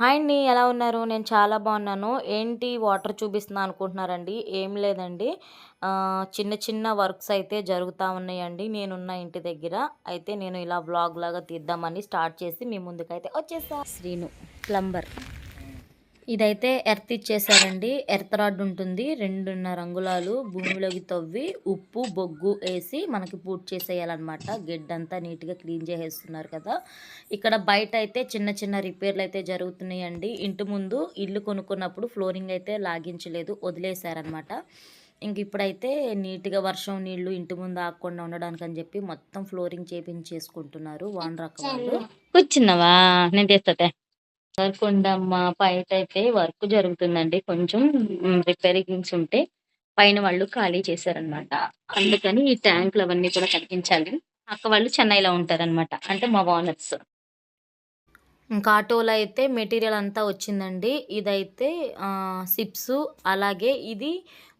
Hi అండి ఎలా ఉన్నారు? నేను చాలా బాగున్నాను. ఏంటి వాటర్ చూపిస్తున్నా అనుకుంటున్నారండి? ఏం లేదండి. చిన్న చిన్న వర్క్స్ అయితే జరుగుతూ ఉన్నాయండి నేనున్న ఇంటి దగ్గర. అయితే నేను ఇలా బ్లాగ్ లాగా తీద్దామని స్టార్ట్ చేసి మీ ముందుకైతే వచ్చేసా. శ్రీను ప్లంబర్. ఇదైతే ఎర్త్ ఇచ్చేసారండి. ఎర్త్ రాడ్ ఉంటుంది. రెండున్నర అంగుళాలు భూమిలోకి తవ్వి ఉప్పు బొగ్గు వేసి మనకి పూర్తి చేసేయాలన్నమాట. గిడ్డంతా నీట్గా క్లీన్ చేసేస్తున్నారు కదా. ఇక్కడ బయట అయితే చిన్న చిన్న రిపేర్లు అయితే జరుగుతున్నాయండి. ఇంటి ముందు ఇల్లు కొనుక్కున్నప్పుడు ఫ్లోరింగ్ అయితే లాగించలేదు. వదిలేశారనమాట ఇంక ఇప్పుడైతే నీట్గా వర్షం నీళ్ళు ఇంటి ముందు ఆగకుండా ఉండడానికి అని చెప్పి మొత్తం ఫ్లోరింగ్ చేపించేసుకుంటున్నారు. వాన్ రకం కూర్చున్నావా? నేను తెస్తా కొండమ్మ ఉండమ్మ బయట అయితే వర్క్ జరుగుతుందండి. కొంచెం రిపేరింగ్స్ ఉంటే పైన వాళ్ళు ఖాళీ చేశారనమాట అందుకని ఈ ట్యాంకులు అవన్నీ కూడా కనిపించాలి అక్క వాళ్ళు చెన్నైలో ఉంటారనమాట అంటే మా ఓనర్స్. ఇంకా ఆటోలో అయితే మెటీరియల్ అంతా వచ్చిందండి. ఇదైతే సిప్స్. అలాగే ఇది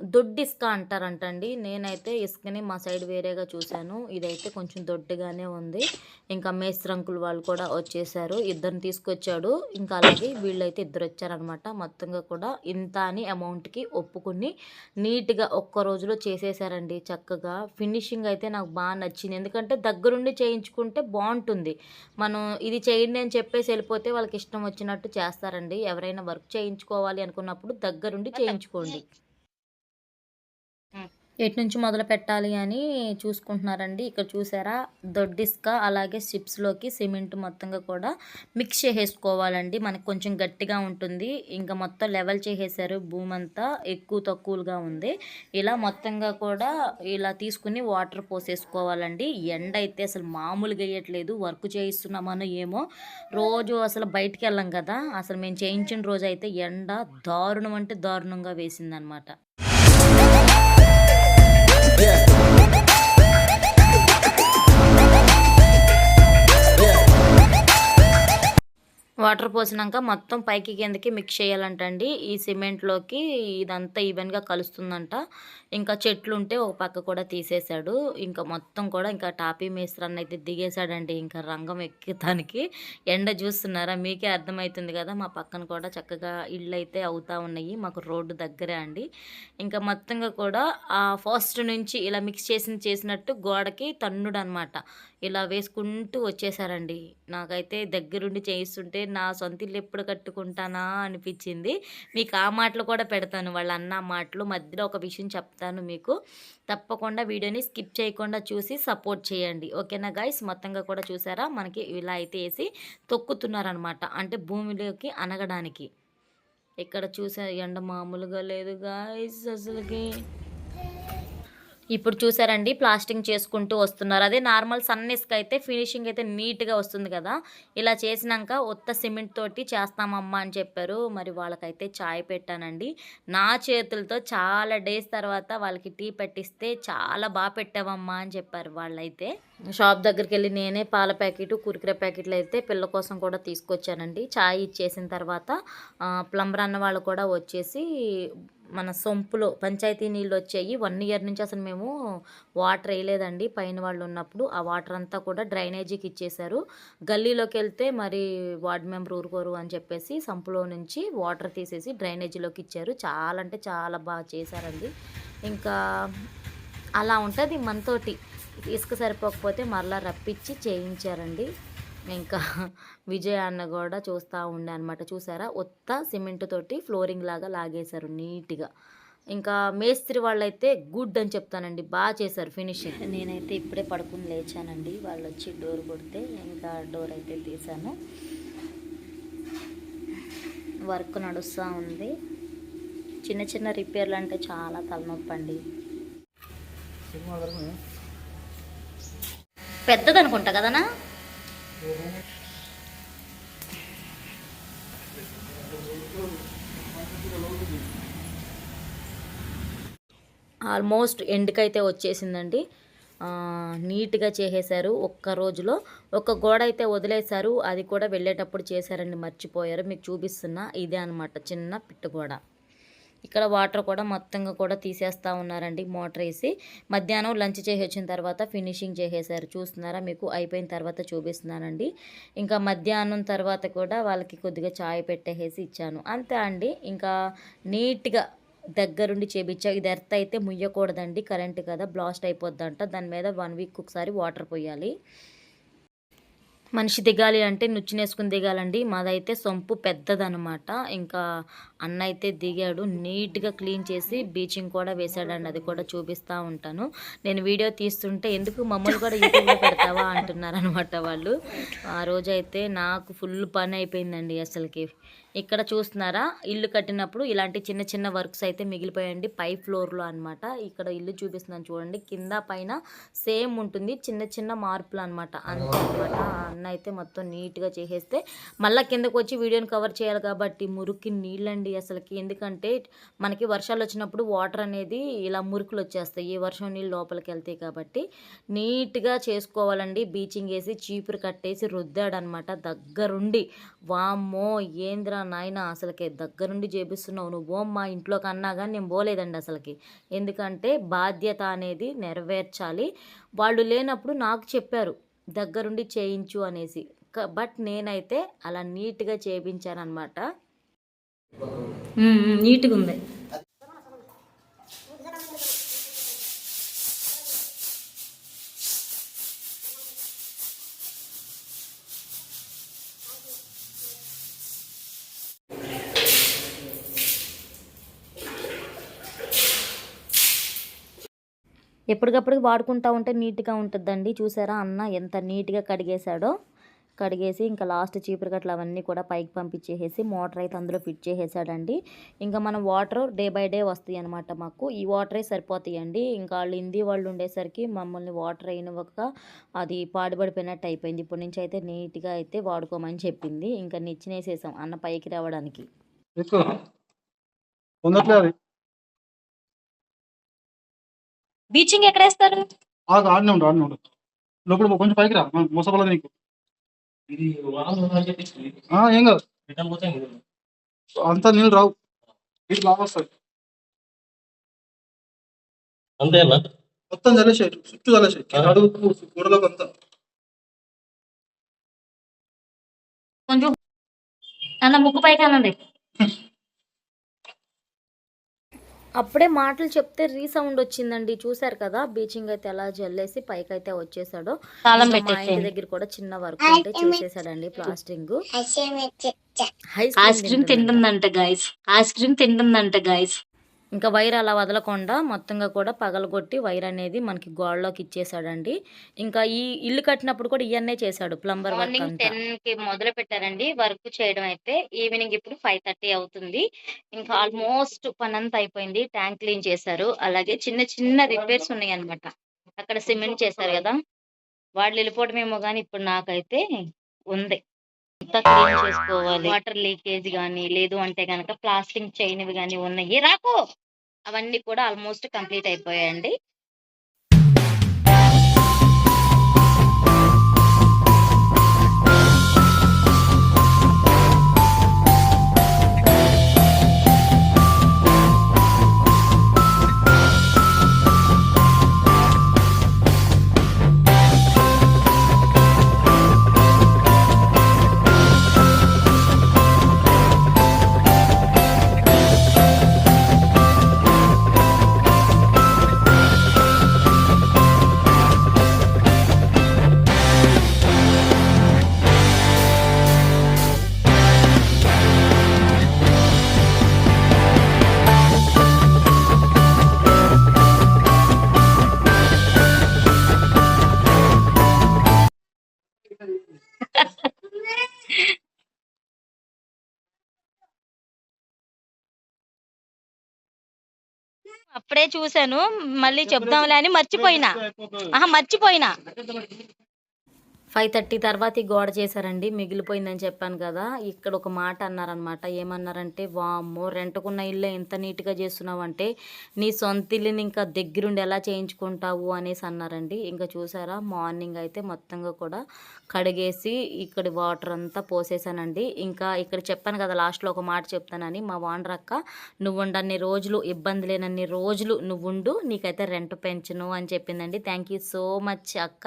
దొడ్డి ఇసుక అంటారంటండి. నేనైతే ఇసుకని మా సైడ్ వేరేగా చూశాను. ఇదైతే కొంచెం దొడ్డుగానే ఉంది. ఇంకా మేస్త్రంకులు వాళ్ళు కూడా వచ్చేసారు. ఇద్దరిని తీసుకొచ్చాడు. ఇంకా అలాగే వీళ్ళైతే ఇద్దరు వచ్చారనమాట. మొత్తంగా కూడా ఇంత అని అమౌంట్కి ఒప్పుకుని నీట్గా ఒక్క రోజులో చేసేసారండి చక్కగా. ఫినిషింగ్ అయితే నాకు బాగా నచ్చింది. ఎందుకంటే దగ్గరుండి చేయించుకుంటే బాగుంటుంది. మనం ఇది చేయండి అని చెప్పేసి వెళ్ళిపోతే వాళ్ళకి ఇష్టం వచ్చినట్టు చేస్తారండి. ఎవరైనా వర్క్ చేయించుకోవాలి అనుకున్నప్పుడు దగ్గరుండి చేయించుకోండి. ఎటు నుంచి మొదలు పెట్టాలి అని చూసుకుంటున్నారండి. ఇక్కడ చూసారా? దొడ్డిస్క అలాగే చిప్స్లోకి సిమెంట్ మొత్తంగా కూడా మిక్స్ చేసేసుకోవాలండి. మనకు కొంచెం గట్టిగా ఉంటుంది. ఇంకా మొత్తం లెవెల్ చేసేసారు. భూమి అంతా ఎక్కువ తక్కువగా ఉంది. ఇలా మొత్తంగా కూడా ఇలా తీసుకుని వాటర్ పోసేసుకోవాలండి. ఎండ అయితే అసలు మామూలుగా వేయట్లేదు వర్క్ చేయిస్తున్నామనో ఏమో. రోజు అసలు బయటికి వెళ్ళాం కదా. అసలు మేము చేయించిన రోజు అయితే ఎండ దారుణం అంటే దారుణంగా వేసిందనమాట. వాటర్ పోసినాక మొత్తం పైకి కిందకి మిక్స్ చేయాలంటండి. ఈ సిమెంట్లోకి ఇదంతా ఈవెన్గా కలుస్తుందంట. ఇంకా చెట్లు ఉంటే ఒక పక్క కూడా తీసేశాడు. ఇంకా మొత్తం కూడా ఇంకా టాపీ మేస్త్రాన్ని అయితే దిగేశాడండి. ఇంకా రంగం ఎక్కితానికి. ఎండ చూస్తున్నారా? మీకే అర్థమవుతుంది కదా మా పక్కన కూడా చక్కగా ఇళ్ళు అయితే అవుతా ఉన్నాయి. మాకు రోడ్డు దగ్గరే అండి. ఇంకా మొత్తంగా కూడా ఆ ఫస్ట్ నుంచి ఇలా మిక్స్ చేసి చేసినట్టు గోడకి తన్నుడు అనమాట ఇలా వేసుకుంటూ వచ్చేసారండి నాకైతే దగ్గరుండి చేయిస్తుంటే నా సొంత ఇల్లు ఎప్పుడు కట్టుకుంటానా అనిపించింది. మీకు ఆ మాటలు కూడా పెడతాను. వాళ్ళ అన్న మాటలు మధ్యలో ఒక విషయం చెప్తాను మీకు. తప్పకుండా వీడియోని స్కిప్ చేయకుండా చూసి సపోర్ట్ చేయండి. ఓకేనా గైస్ మొత్తంగా కూడా చూసారా? మనకి ఇలా అయితే వేసి తొక్కుతున్నారనమాట. అంటే భూమిలోకి అనగడానికి ఇక్కడ చూసే ఎండ మామూలుగా లేదు గాయస్ అసలుకి. ఇప్పుడు చూసారండి ప్లాస్టింగ్ చేసుకుంటూ వస్తున్నారు. అదే నార్మల్ సన్ ఇసుక అయితే ఫినిషింగ్ అయితే నీట్గా వస్తుంది కదా. ఇలా చేసినాక ఉత్త సిమెంట్ తోటి చేస్తామమ్మా అని చెప్పారు. మరి వాళ్ళకైతే చాయ్ పెట్టానండి. నా చేతులతో చాలా డేస్ తర్వాత వాళ్ళకి టీ పెట్టిస్తే చాలా బాగా పెట్టావమ్మా అని చెప్పారు వాళ్ళైతే. షాప్ దగ్గరికి వెళ్ళి నేనే పాల ప్యాకెట్ కురికరే ప్యాకెట్లు అయితే పిల్ల కోసం కూడా తీసుకొచ్చానండి. చాయ్ ఇచ్చేసిన తర్వాత ప్లంబర్ అన్న వాళ్ళు కూడా వచ్చేసి మన సొంపులో పంచాయతీ నీళ్ళు వచ్చాయి. వన్ ఇయర్ నుంచి అసలు మేము వాటర్ వేయలేదండి. పైన వాళ్ళు ఉన్నప్పుడు ఆ వాటర్ అంతా కూడా డ్రైనేజీకి ఇచ్చేశారు. గల్లీలోకి వెళ్తే మరి వార్డ్ మెంబర్ ఊరుకోరు అని చెప్పేసి సంపులో నుంచి వాటర్ తీసేసి డ్రైనేజీలోకి ఇచ్చారు. చాలా అంటే చాలా బాగా చేశారండి. ఇంకా అలా ఉంటుంది. మనతోటి ఇసుక సరిపోకపోతే మరలా రప్పించి చేయించారండి. ఇంకా విజయ్ అన్న కూడా చూస్తూ ఉండే అనమాట చూసారా? ఒత్త సిమెంట్ తోటి ఫ్లోరింగ్ లాగా లాగేశారు నీట్గా. ఇంకా మేస్త్రి వాళ్ళైతే గుడ్ అని చెప్తానండి. బాగా చేశారు ఫినిషింగ్. నేనైతే ఇప్పుడే పడుకుని లేచానండి. వాళ్ళు వచ్చి డోర్ కొడితే ఇంకా డోర్ అయితే తీసాను వర్క్ నడుస్తూ ఉంది. చిన్న చిన్న రిపేర్లు అంటే చాలా తలనొప్పి అండి పెద్దది అనుకుంటా కదనా? ఆల్మోస్ట్ ఎండ్కైతే వచ్చేసిందండి. నీట్గా చేసేసారు ఒక్క రోజులో. ఒక గోడ అయితే వదిలేశారు. అది కూడా వెళ్ళేటప్పుడు చేశారండి మర్చిపోయారు. మీకు చూపిస్తున్నా. ఇదే అనమాట చిన్న పిట్టుగోడ ఇక్కడ వాటర్ కూడా మొత్తంగా కూడా తీసేస్తూ ఉన్నారండి. మోటర్ వేసి మధ్యాహ్నం లంచ్ చేసి తర్వాత ఫినిషింగ్ చేసేసారు. చూస్తున్నారా? మీకు అయిపోయిన తర్వాత చూపిస్తున్నానండి. ఇంకా మధ్యాహ్నం తర్వాత కూడా వాళ్ళకి కొద్దిగా చాయ్ పెట్టేసి ఇచ్చాను. అంతే అండి. ఇంకా నీట్గా దగ్గరుండి చేపించా. ఇది ఎర్త్ అయితే ముయ్యకూడదండి. కరెంట్ కదా బ్లాస్ట్ అయిపోద్దంట. దాని మీద వన్ వీక్ ఒకసారి వాటర్ పోయాలి. మనిషి దిగాలి అంటే నుచ్చినేసుకుని దిగాలండి. మాదైతే సొంపు పెద్దదనమాట. ఇంకా అన్న అయితే దిగాడు. నీట్గా క్లీన్ చేసి బీచింగ్ కూడా వేసాడండి అది కూడా చూపిస్తూ ఉంటాను. నేను వీడియో తీస్తుంటే ఎందుకు మమ్మల్ని కూడా యూట్యూబ్లో పెడతావా అంటున్నారు అనమాట వాళ్ళు. ఆ రోజైతే నాకు ఫుల్ పని అయిపోయిందండి అసలుకి. ఇక్కడ చూస్తున్నారా? ఇల్లు కట్టినప్పుడు ఇలాంటి చిన్న చిన్న వర్క్స్ అయితే మిగిలిపోయాయండి. పై ఫ్లోర్లో అనమాట ఇక్కడ ఇల్లు చూపిస్తున్నాను చూడండి. కింద పైన సేమ్ ఉంటుంది. చిన్న చిన్న మార్పులు అనమాట అంతే అనమాట అన్న అయితే మొత్తం నీట్గా చేసేస్తే మళ్ళీ కిందకు వచ్చి వీడియోని కవర్ చేయాలి కాబట్టి మురికి నీళ్ళండి అసలుకి. ఎందుకంటే మనకి వర్షాలు వచ్చినప్పుడు వాటర్ అనేది ఇలా మురుకులు వచ్చేస్తాయి ఈ వర్షం నీళ్ళు లోపలికి వెళ్తాయి కాబట్టి నీట్గా చేసుకోవాలండి. బీచింగ్ వేసి చీపురు కట్టేసి రుద్దాడనమాట. దగ్గరుండి. వామ్మో ఏంద్రా నాయన అసలుకి దగ్గరుండి చేపిస్తున్నావు నువ్వు? మా ఇంట్లోకి అన్నా కానీ నేను పోలేదండి అసలుకి. ఎందుకంటే బాధ్యత అనేది నెరవేర్చాలి. వాళ్ళు లేనప్పుడు నాకు చెప్పారు దగ్గరుండి చేయించు అనేసి. బట్ నేనైతే అలా నీట్గా చేయించాను అనమాట నీట్గా ఉంది. ఎప్పటికప్పుడు వాడుకుంటా ఉంటే నీట్గా ఉంటుందండి. చూసారా అన్న ఎంత నీట్గా కడిగేశాడో. కడిగేసి ఇంకా లాస్ట్ చీపురు కట్టలు అవన్నీ కూడా పైకి పంపించేసేసి మోటార్ అయితే అందులో ఫిట్ చేసేసాడండి. ఇంకా మనం వాటర్ డే బై డే వస్తాయి అనమాట మాకు. ఈ వాటరే సరిపోతాయండి. ఇంకా వాళ్ళు హిందీ వాళ్ళు ఉండేసరికి మమ్మల్ని వాటర్ అయినవక అది పాడుపడిపోయినట్టు అయిపోయింది. ఇప్పటి నుంచి అయితే నీట్గా అయితే వాడుకోమని చెప్పింది. ఇంకా నిచ్చినేసేసాం అన్న పైకి రావడానికి. బీచింగ్ ఎక్కడ వేస్తారు? ఆగు ఆడనే ఉండు ఆడనే ఉండు. లోపల కొంచెం పైకి రా. మోసపడదు నీకు ఇది వారం అని చెప్పి ఆ, ఏం కాదు. రిటర్న్ పోతే ఇంక అంతా నీళ్ళు రావు. నీళ్ళు బాగా వస్తాయి. అంతేనా? మొత్తం చల్లేసాయి చుట్టూ చల్లేసాయి అడుగు గోడలకు అంతా. కొంచెం. అన్న ముక్కు పైకి అనండి. అప్పుడే మాటలు చెప్తే రీసౌండ్ వచ్చిందండి. చూశారు కదా? బీచింగ్ అయితే ఎలా జల్లేసి పైకి అయితే వచ్చేసాడో మా ఇంటి. దగ్గర కూడా చిన్న వర్క్ ఉంటే చేసేసాడండి ప్లాస్టింగ్. ఐస్ క్రీమ్ తింటుందంట గైస్ ఐస్ క్రీమ్ తింటుందంట గైస్ ఇంకా వైర్ అలా వదలకుండా మొత్తంగా కూడా పగలగొట్టి వైర్ అనేది మనకి గోడలోకి ఇచ్చేసాడండి. ఇంకా ఈ ఇల్లు కట్టినప్పుడు కూడా ఇవన్నీ చేశాడు ప్లంబర్ వర్క్ టెన్కి మొదలు పెట్టారండి. వర్క్ చేయడం అయితే ఈవినింగ్ ఇప్పుడు ఫైవ్ థర్టీ అవుతుంది. ఇంకా ఆల్మోస్ట్ పని అంతా అయిపోయింది. ట్యాంక్ క్లీన్ చేశారు. అలాగే చిన్న చిన్న రిపేర్స్ ఉన్నాయి అన్నమాట అక్కడ సిమెంట్ చేశారు కదా. వాళ్ళు వెళ్ళిపోవడమేమో కానీ ఇప్పుడు నాకైతే ఉంది. అంతా క్లీన్ చేసుకోవాలి. వాటర్ లీకేజ్ కానీ లేదు అంటే గనక ప్లాస్టింగ్ చైన్ కానీ ఉన్నాయి. రాకు! అవన్నీ కూడా ఆల్మోస్ట్ కంప్లీట్ అయిపోయాయండి. అప్పుడే చూశాను. మళ్ళీ చెప్దాంలే అని మర్చిపోయినా. ఆహా మర్చిపోయినా. ఫైవ్ థర్టీ తర్వాత ఈ గోడ చేశారండి. మిగిలిపోయిందని చెప్పాను కదా ఇక్కడ ఒక మాట అన్నారనమాట. ఏమన్నారంటే వామ్మో రెంటకున్న ఇల్లు ఎంత నీట్గా చేస్తున్నావు అంటే నీ సొంత ఇల్లుని ఇంకా దగ్గరుండి ఎలా చేయించుకుంటావు? అనేసి అన్నారండి. ఇంకా చూసారా మార్నింగ్ అయితే మొత్తంగా కూడా కడిగేసి ఇక్కడ వాటర్ అంతా పోసేసానండి. ఇంకా ఇక్కడ చెప్పాను కదా లాస్ట్లో ఒక మాట చెప్తానని మా వాండర్ అక్క నువ్వు రోజులు ఇబ్బంది లేనన్ని రోజులు నువ్వుండు నీకైతే రెంట్ పెంచును అని చెప్పిందండి. థ్యాంక్ యూ సో మచ్ అక్క.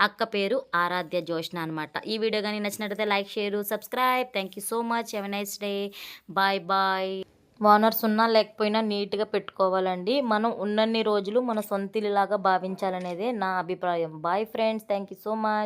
అక్క పేరు ఆరాధ్య జోష్న అనమాట ఈ వీడియో కానీ నచ్చినట్లయితే like share subscribe. Thank you so much have nice day bye bye owners ఉన్నా లేకపోయినా నీట్గా పెట్టుకోవాలండి. మనం ఉన్నన్ని రోజులు మన సొంత భావించాలనేదే నా అభిప్రాయం. Bye friends thank you so much